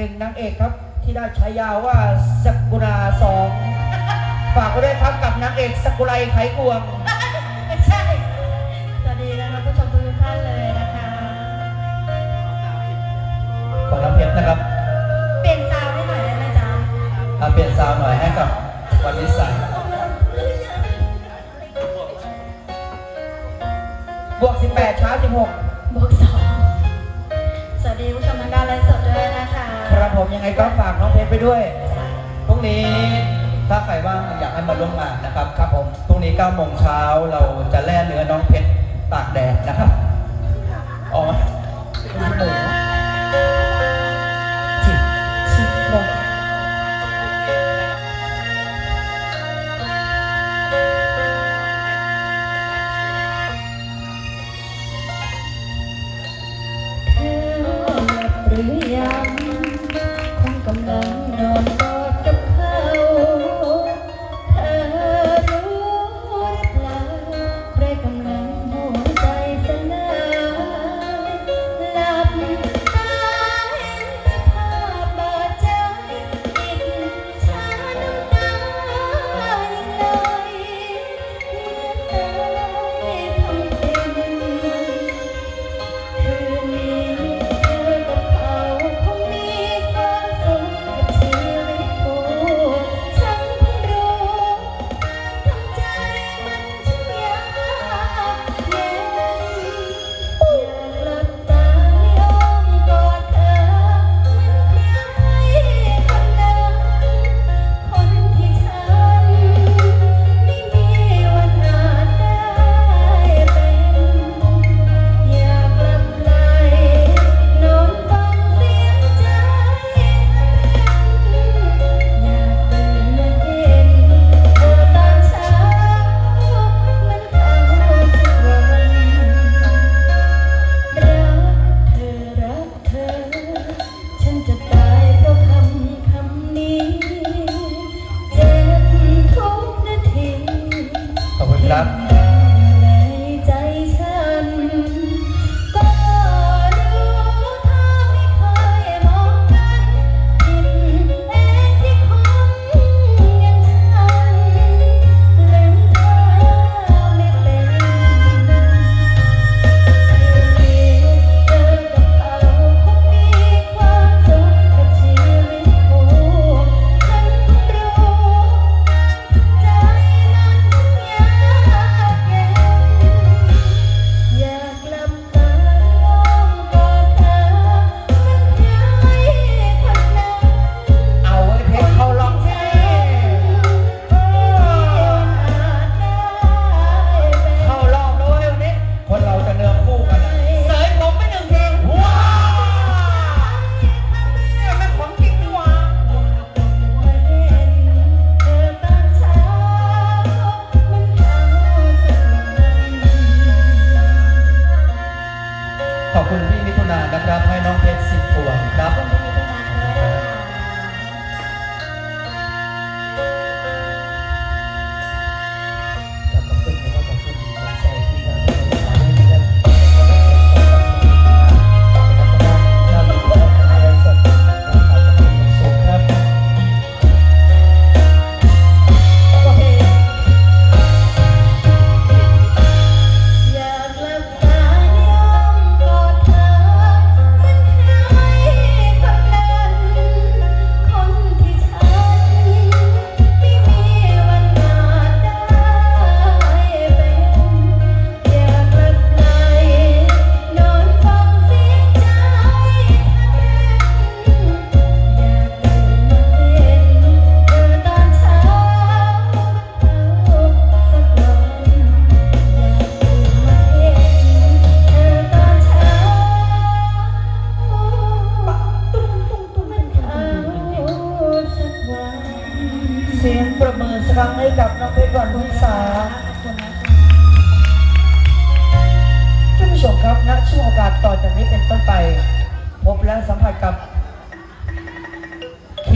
หนึ่งนางเอกครับ ที่ได้ฉายาว่าสกุราสองฝากไว้ด้วยครับกับนางเอกสกุไรไขควง ไม่ใช่ สวัสดีนะคะผู้ชมทุกท่านเลยนะคะขอรับเพชรนะครับเปลี่ยนสาวให้หน่อยได้ไหมจ๊ะเปลี่ยนสาวหน่อยให้กับวันนี้ใส่บวกสิบแ18ช้าสิบหกบวกสอง ผมยังไงก็ฝากน้องเพชรไปด้วยพรุ่งนี้ถ้าใครว่างอยากให้มาร่วมงานนะครับครับผมพรุ่งนี้9โมงเช้าเราจะแล่เนื้อน้องเพชรตากแดดนะครับ lap.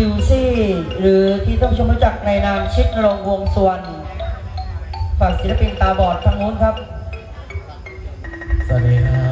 บิวซี่ หรือที่ต้องชมรู้จักในนามชิดรงวงส่วนฝั่งศิลปินตาบอดทางนู้นครับ สวัสดีครับ